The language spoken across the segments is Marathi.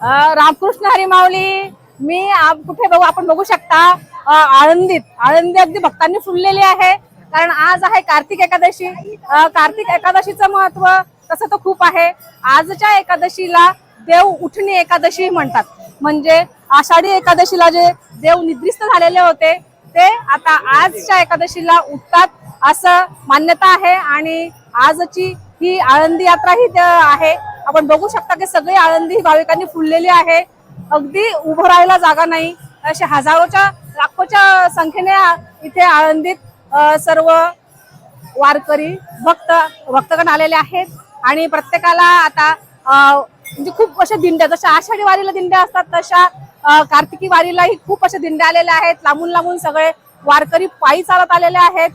रामकृष्ण हरिमावली मी कुठे बघू आपण बघू शकता आळंदीत. आळंदी अगदी भक्तांनी फुललेली आहे. कारण आज आहे कार्तिक एकादशी. कार्तिक एकादशीचं महत्त्व तसं तर खूप आहे. आजच्या एकादशीला देव उठणी एकादशी म्हणतात. म्हणजे आषाढी एकादशीला जे देव निद्रिस्त झालेले होते ते आता आजच्या एकादशीला उठतात असं मान्यता आहे. आणि आजची ही आळंदी यात्रा ही त्या- आहे. आपण बघू शकता की सगळी आळंदी भाविकांनी फुललेली आहे. अगदी उभं राहायला जागा नाही. अशा हजारोच्या लाखोच्या संख्येने इथे आळंदीत सर्व वारकरी भक्त भक्तगण आलेले आहेत. आणि प्रत्येकाला आता म्हणजे खूप अशा दिंड्या जशा आषाढी वारीला दिंड्या असतात तशा कार्तिकी वारीलाही खूप अशा दिंड्या आलेल्या आहेत. लांबून लांबून सगळे वारकरी पायी चालत आलेले आहेत.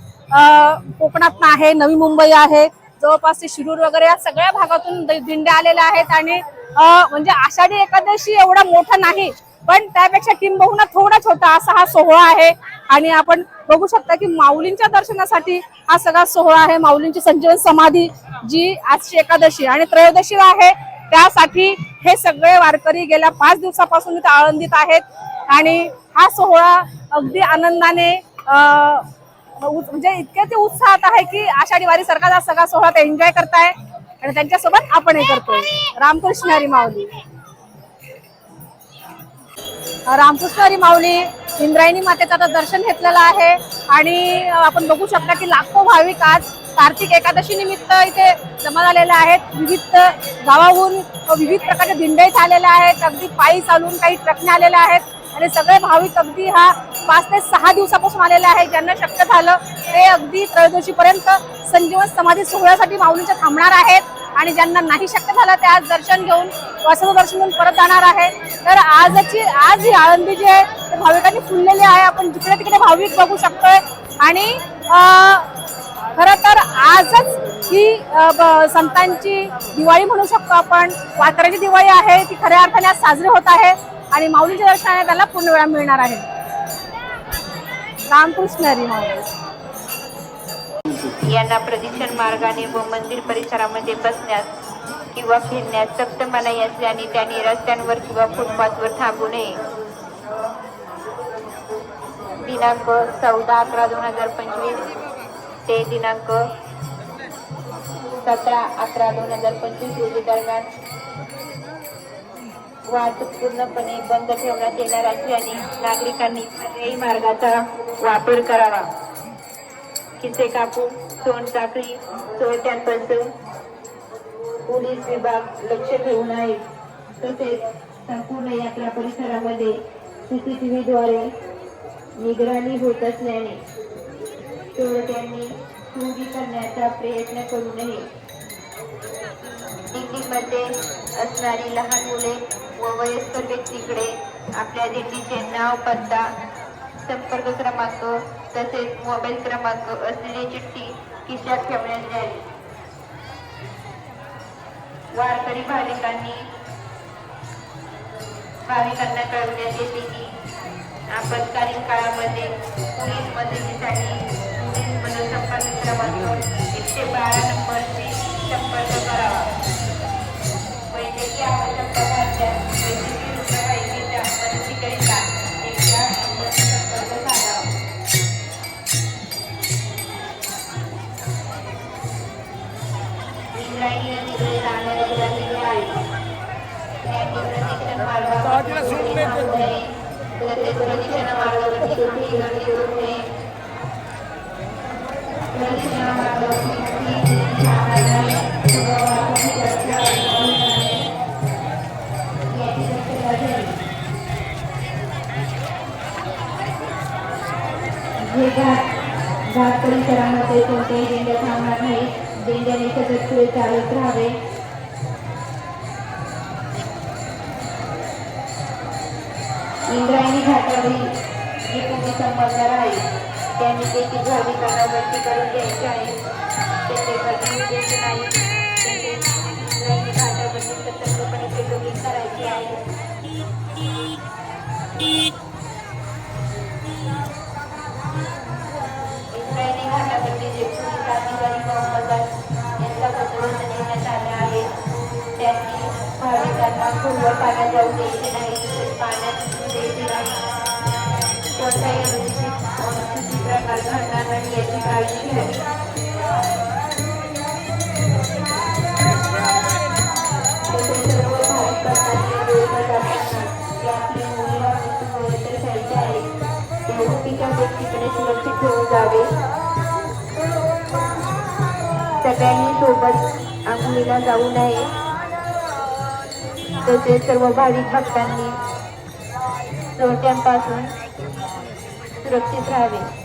कोकणात आहे नवी मुंबई आहे. जवळपास ते शिरूर वगैरे या सगळ्या भागातून दिंड्या आलेल्या आहेत आणि म्हणजे आषाढी एकादशी एवढा मोठा नाही पण त्यापेक्षा किंबहुना थोडा छोटा असा हा सोहळा आहे. आणि आपण बघू शकता की माऊलींच्या दर्शनासाठी हा सगळा सोहळा आहे माऊलींची संजीवन समाधी जी आजची एकादशी आणि त्रयोदशी आहे. त्यासाठी हे सगळे वारकरी गेल्या पाच दिवसापासून इथे आळंदीत आहेत. आणि हा सोहळा अगदी आनंदाने म्हणजे इतके ते उत्साहात आहे की आषाढी वारी सारखा सगळा सोहळा ते एन्जॉय करताय आणि त्यांच्यासोबत आपण हे करतोय. रामकृष्ण हरी माऊली. रामकृष्ण हरी माऊली इंद्रायणी मातेचं आता दर्शन घेतलेलं आहे आणि आपण बघू शकता की लाखो भाविक आज कार्तिक एकादशी निमित्त इथे जमा झालेले आहेत. विविध गावाहून विविध प्रकारच्या दिंड्या इथे आलेल्या आहेत. अगदी पायी चालून काही ट्रकने आलेल्या आहेत. आणि सगळे भाविक अगदी हा पाच ते सहा दिवसापासून आलेले आहे ज्यांना शक्य झालं ते अगदी त्रयोदशीपर्यंत संजीवन समाधी सोहळ्यासाठी माऊलींच्या थांबणार आहेत. आणि ज्यांना नाही शक्य झालं ते आज दर्शन घेऊन वासव दर्शन घेऊन परत जाणार आहे. तर आजची आज ही आळंदी जी आहे ते भाविकांनी फुललेली आहे. आपण जिकडे तिकडे भाविक बघू शकतोय. आणि खर तर आजच ही ब- संतांची दिवाळी म्हणू शकतो आपण. वारकऱ्याची दिवाळी आहे ती खऱ्या अर्थाने आज साजरी होत आहे. आणि माऊलीच्या दर्शनाने त्याला पूर्ण वेळा मिळणार आहे. रामकृष्ण हरी माऊली. यांना प्रदक्षिण मार्गाने व मंदिर परिसरामध्ये बसण्यास किंवा फिरण्यास सक्त मनाई असल्याने त्यांनी रस्त्यांवर किंवा फुटपाथवर थांबू नये. दिनांक चौदा अकरा दोन हजार पंचवीस ते दिनांक सतरा अकरा दोन हजार पंचवीस रोजी दरम्यान वाहतूक पूर्णपणे बंद ठेवण्यात येणार असल्याने नागरिकांनी पर्यायी मार्गाचा वापर करावा. किसे कापूर सोनचाकरी चोरट्यांपासून पोलीस विभाग लक्ष ठेवून आहे. तसेच संपूर्ण यात्रा परिसरामध्ये सीसीटीव्हीद्वारे निगराणी होत असल्याने चोरट्यांनी चोरी करण्याचा प्रयत्न करू नये. दिंडीमध्ये असणारी लहान मुले व वयस्कर व्यक्तीकडे आपल्या दिंडीचे नाव पत्ता संपर्क क्रमांक तसेच मोबाईल क्रमांक असलेली चिठ्ठी खिशात ठेवण्यात द्यावी. वारकरी भाविकांनी भाविकांना कळवण्यात येते की आपत्कालीन काळामध्ये पोलीस मदतीसाठी पोलीस मदत संपर्क क्रमांक एकशे बारा नंबरची जात परिसरामध्ये कोणत्याही दिंड्या थांबणार नाही दिंड्याने सतत पुढे चालत राहावे. इंद्रायणी घाटावरील जी कोणी संबंधर आहे त्यांनी देखील भाविकांना भरती करून घ्यायचे आहे. ते नाही. पूर्व पाण्यात जाऊ द्यायचे नाही तसेच पाण्यात द्यायचे नाही कोणत्याही अनुचित प्रकार घडणार नाही याची काळजी घ्यावी घ्यायचे आहे व्यक्तीकडे सुरक्षित ठेवून जावे सगळ्यांनी सोबत आंघोळीला जाऊ नये. तसेच सर्व भाविक भक्तांनी चोरट्यांपासून सुरक्षित राहावे.